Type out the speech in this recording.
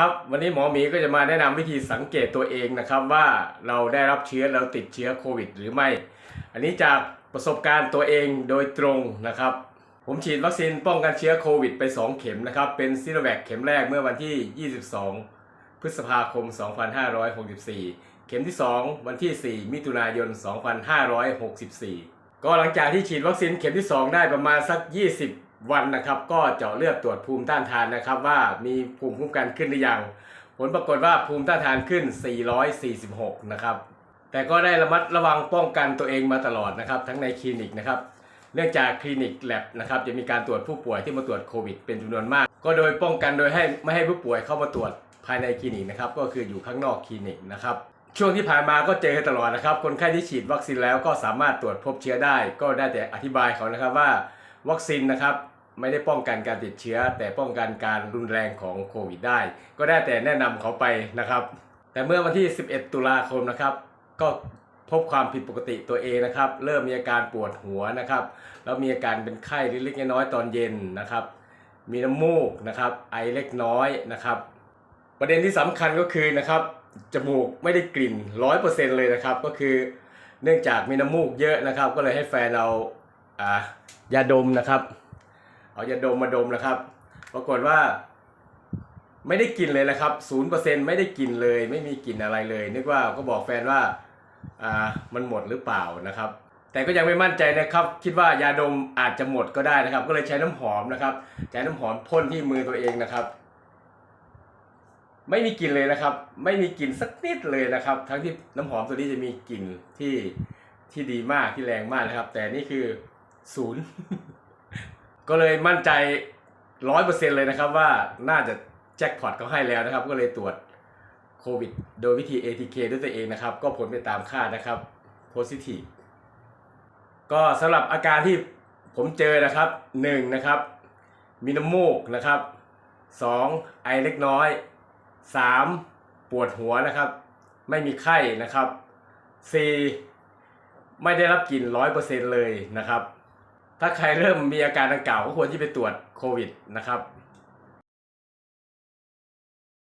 ครับวันนี้หมอหมีก็จะมาแนะนำวิธีสังเกตตัวเองนะครับว่าเราได้รับเชื้อเราติดเชื้อโควิด หรือไม่ อันนี้จากประสบการณ์ตัวเองโดยตรงนะครับ ผมฉีดวัคซีนป้องกันเชื้อโควิดไป 2 เข็มนะครับเป็นซีโนแวคเข็มแรกเมื่อวันที่ 22 พฤษภาคม 2564 เข็มที่ 2 วันที่ 4 มิถุนายน 2564 ก็หลังจากที่ฉีดวัคซีนเข็มที่ 2 ได้ประมาณสัก 20 วันนะครับก็เจาะเลือดตรวจภูมิต้านทานนะครับ ว่ามีภูมิคุ้มกันขึ้นหรือยัง ผลปรากฏว่าภูมิต้านทานขึ้น 446 นะครับ แต่ก็ได้ระมัดระวังป้องกันตัวเองมาตลอดนะครับ ทั้งในคลินิกนะครับ เนื่องจากคลินิกแลบนะครับจะมีการตรวจผู้ป่วยที่มาตรวจโควิด เป็นจำนวนมาก ก็โดยป้องกันโดยให้ไม่ให้ผู้ป่วยเข้ามาตรวจภายในคลินิกนะครับก็คืออยู่ข้างนอกคลินิกนะครับช่วงที่ผ่านมาก็เจอตลอดนะครับ คนไข้ที่ฉีดวัคซีนแล้วก็สามารถตรวจพบเชื้อได้ ก็ได้แต่อธิบายเขานะครับว่าวัคซีนนะครับ ไม่ได้ป้องกันการติดเชื้อ แต่ป้องกันการรุนแรงของโควิดได้ ก็ได้แต่แนะนำเขาไปนะครับ แต่เมื่อวันที่ 11 ตุลาคมนะครับ ก็พบความผิดปกติตัวเองนะครับ เริ่มมีอาการปวดหัวนะครับ แล้วมีอาการเป็นไข้เล็กๆน้อยๆตอนเย็นนะครับ มีน้ำมูกนะครับ ไอเล็กน้อยนะครับ ประเด็นที่สำคัญก็คือนะครับจมูกไม่ได้กลิ่นร้อยเปอร์เซ็นเลยนะครับ ก็คือ เนื่องจากมีน้ำมูกเยอะนะครับ ก็เลยให้แฟนเอาอ่ายาดมนะครับ เอายาดมมาดมนะครับ ปรากฏว่า ไม่ได้กลิ่นเลยนะครับศูนย์เปอร์เซ็นไม่ได้กลิ่นเลย ไม่มีกลิ่นอะไรเลย นึกว่าก็บอกแฟนว่าอ่ามันหมดหรือเปล่านะครับ แต่ก็ยังไม่มั่นใจนะครับ คิดว่ายาดมอาจจะหมดก็ได้นะครับ ก็เลยใช้น้ำหอมนะครับใช้น้ำหอมพ่นที่มือตัวเองนะครับ ไม่มีกลิ่นเลยนะครับ ไม่มีกลิ่นสักนิดเลยนะครับ ทั้งที่น้ำหอมตัวนี้จะมีกลิ่นที่ที่ดีมากที่แรงมากนะครับ แต่นี่คือศูนย์ ก็เลยมั่นใจร้อยเปอร์เซ็นเลยนะครับว่าน่าจะแจ็คพอตเขาให้แล้วนะครับ ก็เลยตรวจโควิด โดยวิธี ATK ด้วยตัวเองนะครับ ก็ผลไปตามคาดนะครับ positive ก็สำหรับอาการที่ผมเจอนะครับหนึ่งนะครับมีน้ำมูกนะครับสองไอเล็กน้อยสามปวดหัวนะครับ ไม่มีไข้นะครับสี่ไม่ได้รับกลิ่นร้อยเปอร์เซ็นเลยนะครับ ถ้าใครเริ่มมีอาการดังกล่าวก็ควรที่ไปตรวจโควิดนะครับ